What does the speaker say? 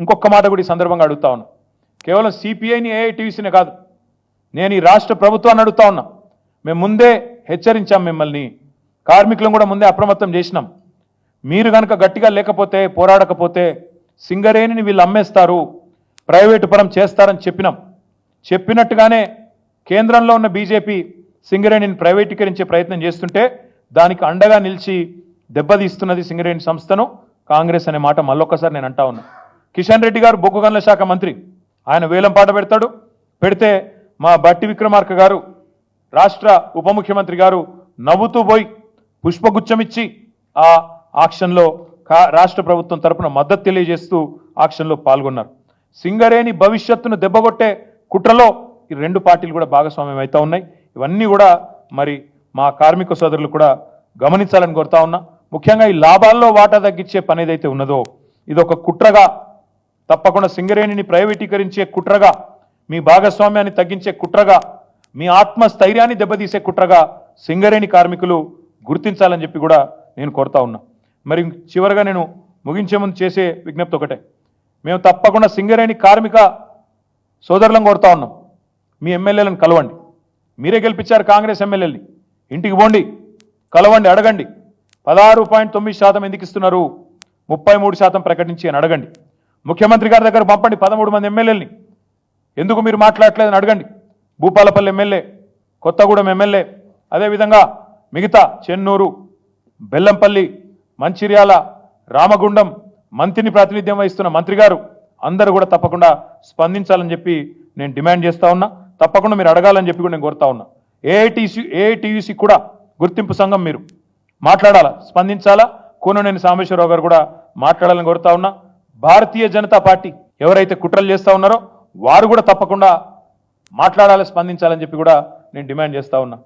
ఇంకొక మాట కూడా ఈ సందర్భంగా అడుగుతా ఉన్నా. కేవలం సిపిఐని ఏఐటీసీనే కాదు. నేను ఈ రాష్ట్ర ప్రభుత్వాన్ని అడుగుతా ఉన్నా. మేము ముందే హెచ్చరించాం మిమ్మల్ని. కార్మికులను కూడా ముందే అప్రమత్తం చేసినాం. మీరు కనుక గట్టిగా లేకపోతే పోరాడకపోతే సింగరేణిని వీళ్ళు అమ్మేస్తారు ప్రైవేటు పరం చేస్తారని చెప్పినాం. చెప్పినట్టుగానే కేంద్రంలో ఉన్న బీజేపీ సింగరేణిని ప్రైవేటీకరించే ప్రయత్నం చేస్తుంటే దానికి అండగా నిలిచి దెబ్బతీస్తున్నది సింగరేణి సంస్థను కాంగ్రెస్ అనే మాట మళ్ళొక్కసారి నేను అంటా ఉన్నా. కిషన్ రెడ్డి గారు బొగ్గు గనుల శాఖ మంత్రి. ఆయన వేలం పాట పెడతాడు. పెడితే మా బట్టి విక్రమార్క గారు రాష్ట్ర ఉప ముఖ్యమంత్రి గారు నవ్వుతూ పోయి పుష్పగుచ్చమిచ్చి ఆ ఆక్షన్లో కా- రాష్ట్ర ప్రభుత్వం తరపున మద్దతు తెలియజేస్తూ ఆక్షన్లో పాల్గొన్నారు. సింగరేణి భవిష్యత్తును దెబ్బగొట్టే కుట్రలో ఈ రెండు పార్టీలు కూడా భాగస్వామ్యం అవుతా ఉన్నాయి. ఇవన్నీ కూడా మరి మా కార్మిక సోదరులు కూడా గమనించాలని కోరుతా ఉన్నా. ముఖ్యంగా ఈ లాభాల్లో వాటా తగ్గించే పని ఏదైతే ఉన్నదో ఇది ఒక కుట్రగా తప్పకుండా సింగరేణిని ప్రైవేటీకరించే కుట్రగా మీ భాగస్వామ్యాన్ని తగ్గించే కుట్రగా మీ ఆత్మస్థైర్యాన్ని దెబ్బతీసే కుట్రగా సింగరేణి కార్మికులు గుర్తించాలని చెప్పి కూడా నేను కోరుతా ఉన్నా. మరి చివరగా నేను ముగించే ముందు చేసే విజ్ఞప్తి ఒకటే. మేము తప్పకుండా సింగరేణి కార్మిక సోదరులను కోరుతా ఉన్నాం. మీ ఎమ్మెల్యేలను కలవండి. మీరే గెలిపించారు కాంగ్రెస్ ఎమ్మెల్యేని ఇంటికి పోండి. కలవండి అడగండి. పదహారు పాయింట్ తొమ్మిది శాతం ఎందుకు ఇస్తున్నారు? ముప్పై మూడు శాతం ప్రకటించి అని అడగండి. ముఖ్యమంత్రి గారి దగ్గర పంపండి పదమూడు మంది ఎమ్మెల్యేలని. ఎందుకు మీరు మాట్లాడలేదని అడగండి. భూపాలపల్లి ఎమ్మెల్యే కొత్తగూడెం ఎమ్మెల్యే అదేవిధంగా మిగతా చెన్నూరు బెల్లంపల్లి మంచిర్యాల రామగుండం మంత్రిని ప్రాతినిధ్యం వహిస్తున్న మంత్రి గారు అందరూ కూడా తప్పకుండా స్పందించాలని చెప్పి నేను డిమాండ్ చేస్తా ఉన్నా. తప్పకుండా మీరు అడగాలని చెప్పి కూడా నేను కోరుతా ఉన్నా. ఏఐటీసీ ఏఐటీయూసీ కూడా గుర్తింపు సంఘం మీరు మాట్లాడాలా స్పందించాలా? కూననేని సామేశ్వరరావు గారు కూడా మాట్లాడాలని కోరుతా ఉన్నా. భారతీయ జనతా పార్టీ ఎవరైతే కుట్రలు చేస్తూ ఉన్నారో వారు కూడా తప్పకుండా మాట్లాడాలి స్పందించాలని చెప్పి కూడా నేను డిమాండ్ చేస్తూ ఉన్నా.